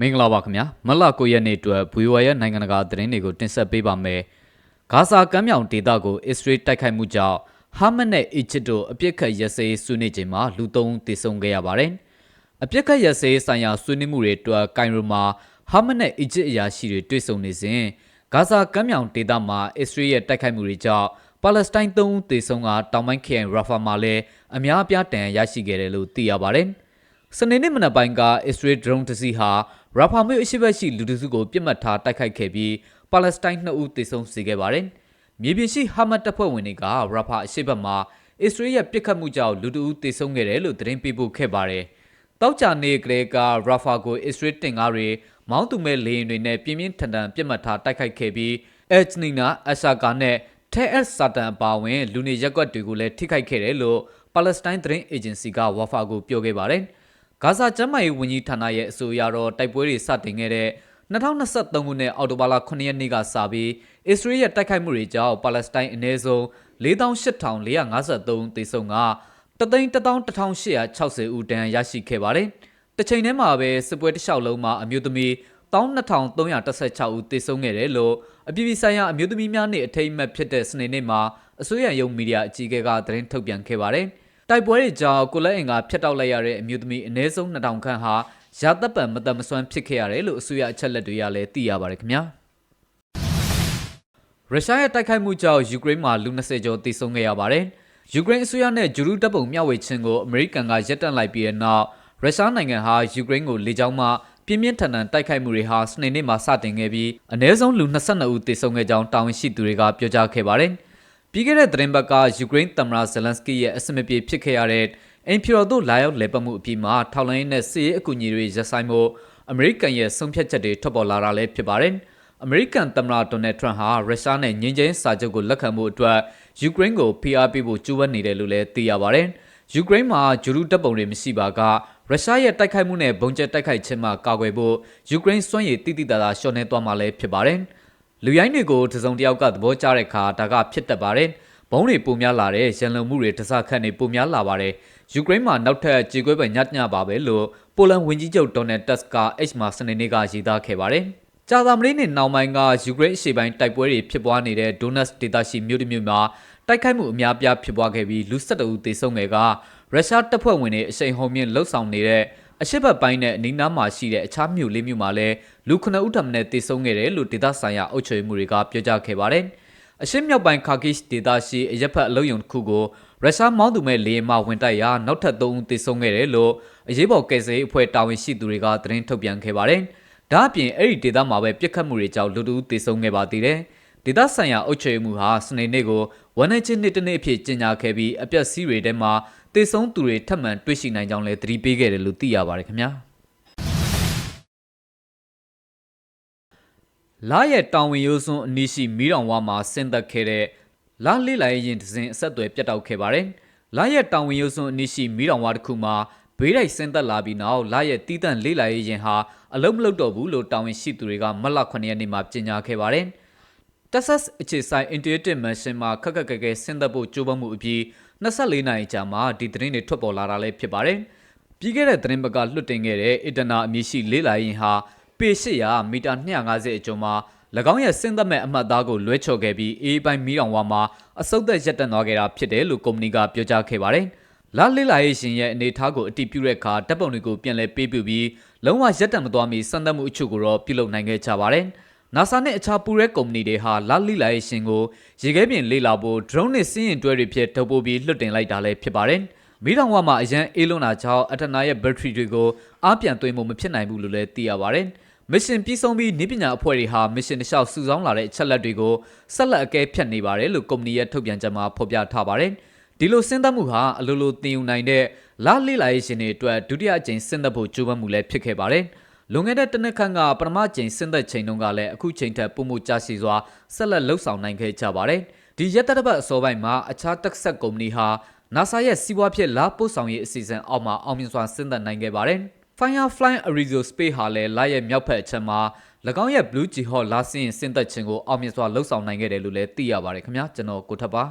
မင်္ဂလာပါခင်ဗျာမလ9ရက်နေ့အတွက်ဘူဝါရဲ့နိုင်ငံတကာသတင်းတွေကိုတင်ဆက်ပေးပါမယ်ဂါဇာကမ်းမြောင်ဒေသကိုအစ္စရေးတိုက်ခိုက်မှုကြောင့်ဟာမတ်နဲ့အီဂျစ်တို့အပြစ်ခတ်ရစဲဆွေးနွေးချိန်မှာလူသုံးသေဆုံးခဲ့ရပါတယ်အပြစ်ခတ်ရစဲဆိုင်ရာဆွေးနွေးမှုတွေအတွက်ကိုင်ရိုမှာဟာမတ်နဲ့အီဂျစ်အရာရှိတွေတွေ့ဆုံနေစဉ်ဂါဇာကမ်းမြောင်ဒေသမှာအစ္စရေးရဲ့တိုက်ခိုက်မှုတွေကြောင့်ပါလက်စတိုင်း၃ဦးသေဆုံးကတောင်ပိုင်းခရိုင်ရာဖာမှာလည်းအများအပြားတန်ရရှိခဲ့တယ်လို့သိရပါတယ်။ စနေနေ့မနက်ပိုင်းကအစ္စရေးဒရုန်းတစ်စီးဟာရာဖာမြို့အရှိဘက်ရှိလူတစုကိုပြစ်မှတ်ထားတိုက်ခိုက်ခဲ့ပြီးပါလက်စတိုင်း2ဦးသေဆုံးစေခဲ့ပါတယ်။မြေပြင်ရှိဟာမတ်တပ်ဖွဲ့ဝင်တွေကရာဖာအရှိဘက်မှာအစ္စရေးရဲ့ပစ်ခတ်မှုကြောင့်လူတဦးသေဆုံးခဲ့တယ်လို့သတင်းပေးပို့ခဲ့ပါတယ်။တောက်ကြနေကလေးကရာဖာကိုအစ္စရေးတင်ကားတွေမောင်းသူမဲ့လေယာဉ်တွေနဲ့ပြင်းပြင်းထန်ထန်ပြစ်မှတ်ထားတိုက်ခိုက်ခဲ့ပြီးအက်ချနီနာအဆာကာနဲ့ထဲအက်ဆာတန်အပါဝင်လူနေရက်ကွက်တွေကိုလည်းထိခိုက်ခဲ့တယ်လို့ပါလက်စတိုင်းသတင်းအေဂျင်စီကဝါဖာကိုပြောခဲ့ပါတယ်။ ဂါဇာကျမ်းမာရေးဝန်ကြီးဌာနရဲ့အဆိုအရတော့တိုက်ပွဲတွေစတင်ခဲ့တဲ့2023ခုနှစ်အောက်တိုဘာလ9ရက်နေ့ကစပြီးအစ္စရေးရဲ့တိုက်ခိုက်မှုတွေကြောင့်ပါလက်စတိုင်းအနည်းဆုံး48,453သေဆုံးက3,1860ဦးတန်းရရှိခဲ့ပါတယ်။တစ်ချိန်တည်းမှာပဲစစ်ပွဲတစ်လျှောက်လုံးမှာအမျိုးသမီး12316ဦးသေဆုံးခဲ့တယ်လို့အပြည်ပြည်ဆိုင်ရာအမျိုးသမီးများနေ့အထိမ်းအမှတ်ဖြစ်တဲ့စနေနေ့မှာအစိုးရရုံးမီဒီယာအကြီးအကဲကသတင်းထုတ်ပြန်ခဲ့ပါတယ်။ တိုက်ပွဲတွေကြောင့်ကိုလက်အင်ကဖျက်တောက်လိုက်ရတဲ့အမျိုးသမီးအနည်းဆုံး2000ခန့်ဟာရာသက်ပံမတမဆွမ်းဖြစ်ခဲ့ရတယ်လို့အစိုးရအချက်လက်တွေကလည်းသိရပါတယ်ခင်ဗျာ။ရုရှားရဲ့တိုက်ခိုက်မှုကြောင့်ယူကရိန်းမှာလူ20ကျော်သေဆုံးခဲ့ရပါတယ်။ယူကရိန်းအစိုးရနဲ့ဂျူရူတပ်ပုံမျှဝေခြင်းကိုအမေရိကန်ကရပ်တန့်လိုက်ပြီးတဲ့နောက်ရုရှားနိုင်ငံဟာယူကရိန်းကိုလေကြောင်းမှပြင်းပြင်းထန်ထန်တိုက်ခိုက်မှုတွေဟာစနေနေ့မှာစတင်ခဲ့ပြီးအနည်းဆုံးလူ22ဦးသေဆုံးခဲ့ကြောင်းတာဝန်ရှိသူတွေကပြောကြားခဲ့ပါတယ်။ ပြီးခဲ့တဲ့သတင်းပတ်ကယူကရိန်းသမ္မတဇလန်စကီရဲ့အစမပြေဖြစ်ခဲ့ရတဲ့အင်ဖြူတော်တို့လာရောက်လည်ပတ်မှုအပြီးမှာထောက်လိုင်းနဲ့စစ်ရေးအကူအညီတွေရပ်ဆိုင်းဖို့အမေရိကန်ရဲ့ဆုံးဖြတ်ချက်တွေထွက်ပေါ်လာတာလည်းဖြစ်ပါတယ်။အမေရိကန်သမ္မတဒေါ်နယ်ထရန့်ဟာရုရှားနဲ့ငြိမ်းချမ်းစာချုပ်ကိုလက်ခံမှုအတွက်ယူကရိန်းကိုဖိအားပေးဖို့ကြိုးပမ်းနေတယ်လို့လည်းသိရပါတယ်။ယူကရိန်းမှာဂျူရူတပ်ပုံတွေမရှိပါကရုရှားရဲ့တိုက်ခိုက်မှုနဲ့ဘုံကျဲတိုက်ခိုက်ခြင်းမှကာကွယ်ဖို့ယူကရိန်းစွမ်းရည်တိတိတသာရှော့နေသွားမှာလည်းဖြစ်ပါတယ်။ လူရိုင်းတွေကိုတစုံတယောက်ကသဘောကျတဲ့အခါဒါကဖြစ်တတ်ပါတယ်။ဘုံတွေပုံများလာတဲ့ရန်လုံမှုတွေတစခတ်နေပုံများလာပါတယ်။ယူကရိန်းမှာနောက်ထပ်ကြေကွဲပဲညညပါပဲလို့ပိုလန်ဝန်ကြီးချုပ်ဒေါ်နယ်တက်စ်က H မှာစနေနေ့ကရည်သားခဲ့ပါတယ်။ကြာသပတေးနေ့နောက်ပိုင်းကယူကရိန်းအရှေ့ပိုင်းတိုက်ပွဲတွေဖြစ်ပွားနေတဲ့ဒိုနတ်ဒေသရှိမြို့တစ်မြို့မှာတိုက်ခိုက်မှုအများပြားဖြစ်ပွားခဲ့ပြီးလူ၁၁ဦးသေဆုံးခဲ့ကရုရှားတပ်ဖွဲ့ဝင်တွေအရှိန်ဟုန်မြင့်လှုပ်ဆောင်နေတဲ့ အရှိတ်ဘက်ပိုင်းနဲ့အနီးနားမှာရှိတဲ့အခြားမြို့လေးမြို့မှာလည်းလူ9ဦးထပ်မံတေဆုံးခဲ့တယ်လို့ဒေသဆိုင်ရာအုပ်ချုပ်ရေးမှူးတွေကပြောကြားခဲ့ပါတယ်။အရှိတ်မြောက်ပိုင်းခါကစ်ဒေသရှိအရက်ဖက်အလုံးယုံတစ်ခုကိုရုရှားမောင်းသူမဲ့လေယာဉ်မှဝင်တိုက်ရာနောက်ထပ်3ဦးတေဆုံးခဲ့တယ်လို့အရေးပေါ်ကယ်ဆယ်ရေးအဖွဲ့တာဝန်ရှိသူတွေကသတင်းထုတ်ပြန်ခဲ့ပါတယ်။ဒါအပြင်အဲ့ဒီဒေသမှာပဲပြစ်ခတ်မှုတွေကြောင့်လူတဦးတေဆုံးခဲ့ပါသေးတယ်။ဒေသဆိုင်ရာအုပ်ချုပ်ရေးမှူးဟာစနေနေ့ကိုဝန်နေချင်းနှစ်တနေ့အဖြစ်ကြေညာခဲ့ပြီးအပြက်စီးတွေထဲမှာ တေဆုံးသူတွေထပ်မံတွေ့ရှိနိုင်ကြောင်းလည်းသတိပေးခဲ့တယ်လို့သိရပါတယ်ခင်ဗျာလာရဲ့တောင်ဝင်ရိုးစွန်းအနီးရှိမီးတောင်ဝါမှာဆင်းသက်ခဲ့တဲ့လာလေးလာရဲ့ရင်တစင်အဆက်အသွယ်ပြတ်တောက်ခဲ့ပါတယ်လာရဲ့တောင်ဝင်ရိုးစွန်းအနီးရှိမီးတောင်ဝါတစ်ခုမှာဘေးတိုက်ဆင်းသက်လာပြီးနောက်လာရဲ့တီးတန့်လေးလာရဲ့ရင်ဟာအလုံးမလုံးတော့ဘူးလို့တောင်ဝင်ရှိသူတွေကမတ်လ9ရက်နေ့မှာကြေညာခဲ့ပါတယ်။ Texas အခြေဆိုင် Intuitive Machine မှာခက်ခက်ခဲခဲဆင်းသက်ဖို့ကြိုးပမ်းမှုအပြီး 24နာရီကြာမှဒီသတင်းတွေထွက်ပေါ်လာတာလည်းဖြစ်ပါတယ်။ပြီးခဲ့တဲ့သတင်းပတ်ကလွှတ်တင်ခဲ့တဲ့ Etana အမည်ရှိလေးလာရင်ဟာပေ800မီတာ250အကျော်မှာ၎င်းရဲ့ဆင်းသက်မဲ့အမှတ်သားကိုလွှဲချော်ခဲ့ပြီးအေးပိုင်းမီးတောင်ဝါမှာအစုပ်သက်ရပ်တန့်သွားခဲ့တာဖြစ်တယ်လို့ကုမ္ပဏီကပြောကြားခဲ့ပါတယ်။လာလေးလာရဲ့ရှင်ရဲ့အနေအထားကိုအတိပြုတဲ့အခါတပ်ပုံတွေကိုပြန်လည်ပေးပြပြီးလုံးဝရပ်တန့်မသွားမီစံသက်မှုအချို့ကိုတော့ပြုလုပ်နိုင်ခဲ့ကြပါတယ်။ NASA နဲ့အခြားပူရဲကုမ္ပဏီတွေဟာလာလီလာရဲ့ရှင်ကိုရေခဲပြင်လေ့လာဖို့ drone နဲ့စင်းရင်တွဲတွေဖြစ်ထုတ်ပိုးပြီးလွှတ်တင်လိုက်တာလည်းဖြစ်ပါတယ်။မီးတောင်ဝမှာအရန်အေးလွန်းတာကြောင့်အထနာရဲ့ battery တွေကိုအားပြန်သွင်းဖို့မဖြစ်နိုင်ဘူးလို့လည်းသိရပါတယ်။ mission ပြီးဆုံးပြီးနေပညာအဖွဲ့တွေဟာ mission တစ်လျှောက်စုဆောင်းလာတဲ့အချက်လက်တွေကိုဆက်လက်အကဲဖြတ်နေပါတယ်လို့ကုမ္ပဏီရဲ့ထုတ်ပြန်ချက်မှာဖော်ပြထားပါတယ်။ဒီလိုစဉ်းသက်မှုဟာအလိုလိုတင်ယူနိုင်တဲ့လာလီလာရဲ့ရှင်တွေအတွက်ဒုတိယအကြိမ်စဉ်းသက်ဖို့ကြိုးပမ်းမှုလည်းဖြစ်ခဲ့ပါတယ်။ လွန်ခဲ့တဲ့တနက်ခန့်ကပထမကျိန်ဆင်းသက်ချိန်တုန်းကလည်းအခုချိန်ထက်ပုံမှုကြရှိစွာဆက်လက်လှုပ်ဆောင်နိုင်ခဲ့ကြပါတယ်။ဒီရက်သက်ပတ်အစောပိုင်းမှာအခြားတက်ဆက်ကုမ္ပဏီဟာ NASA ရဲ့စီးပွားဖြစ်လာပို့ဆောင်ရေးအစီအစဉ်အောက်မှာအောင်မြင်စွာဆင်းသက်နိုင်ခဲ့ပါတယ်။ Firefly Aerospace ဟာလည်းလာရဲ့မြောက်ဖက်အချက်မှာ၎င်းရဲ့ Blue Jihad လာစင်းဆင်းသက်ခြင်းကိုအောင်မြင်စွာလှုပ်ဆောင်နိုင်ခဲ့တယ်လို့လည်းသိရပါတယ်ခင်ဗျာကျွန်တော်ကိုထပ်ပါ